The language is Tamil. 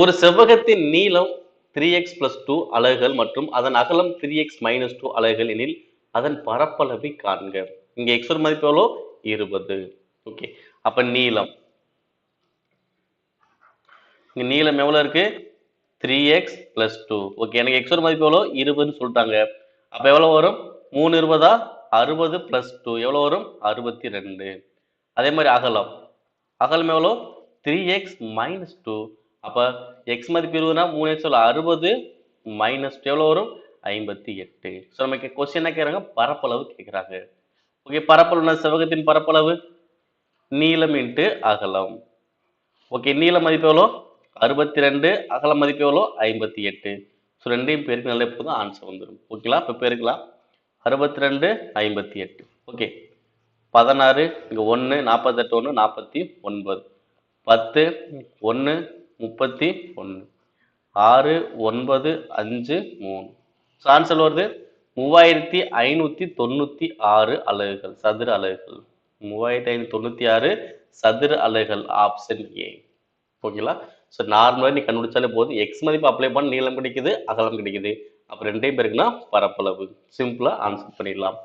ஒரு செவ்வகத்தின் நீளம் த்ரீ எக்ஸ் பிளஸ் டூ அலகுகள் மற்றும் அதன் அகலம் த்ரீ எக்ஸ் மைனஸ் டூ அலகுகள் எனில் அதன் பரப்பளவை காண்க. இங்க எக்ஸ் ஒரு மதிப்பு எவ்வளோ இருபது. ஓகே அப்ப நீளம். இங்க நீளம் எவ்வளவு இருக்கு? Three x plus two okay எனக்கு எக்ஸ் ஒரு மதிப்பு எவ்வளோ இருபதுன்னு சொல்லிட்டாங்க. அப்ப எவ்வளவு வரும்? மூணு இருபதா? அறுபது பிளஸ் டூ எவ்வளோ வரும்? அறுபத்தி ரெண்டு. அதே மாதிரி அகலம். அகலம் எவ்வளோ த்ரீ எக்ஸ் மைனஸ் டூ அப்போ எக்ஸ் மதிப்பு இருபதுனா மூணு எக்ஸ் அறுபது மைனஸ் எவ்வளோ வரும் ஐம்பத்தி எட்டு. ஸோ நமக்கு கொஸ்டின் என்ன கேட்குறாங்க பரப்பளவு கேட்குறாங்க ஓகே பரப்பளவுனா செவகத்தின் பரப்பளவு நீளம் இன்ட்டு அகலம். ஓகே நீள மதிப்பு எவ்வளோ? அறுபத்தி ரெண்டு அகல மதிப்பு எவ்வளோ? ஐம்பத்தி எட்டு. ஸோ ரெண்டையும் பேருக்கு நல்ல போதும் ஆன்சர் வந்துடும் ஓகேங்களா இப்போ பேருக்கலாம். அறுபத்தி ரெண்டு ஐம்பத்தி எட்டு. ஓகே பதினாறு இங்கே ஒன்று நாற்பத்தெட்டு ஒன்று நாற்பத்தி ஒன்பது. பத்து ஒன்று முப்பத்தி ஒன்று. ஆறு ஒன்பது அஞ்சு மூணு. ஸோ ஆன்சர் வருது. மூவாயிரத்தி ஐநூற்றி தொண்ணூற்றி ஆறு அலகுகள் சதுர அலகுகள். மூவாயிரத்தி ஐநூற்றி தொண்ணூற்றி ஆறு சதுர அலகுகள் ஆப்ஷன் ஏ ஓகேங்களா ஸோ நார்மலாக நீ கண்டுபிடிச்சாலே போதும். எக்ஸ் மதிப்பு அப்ளை பண்ண நீளம் கிடைக்குது அகலம் கிடைக்குது. அப்போ ரெண்டே பேருக்குன்னா பரப்பளவு. சிம்பிளாக ஆன்சர் பண்ணிடலாம்.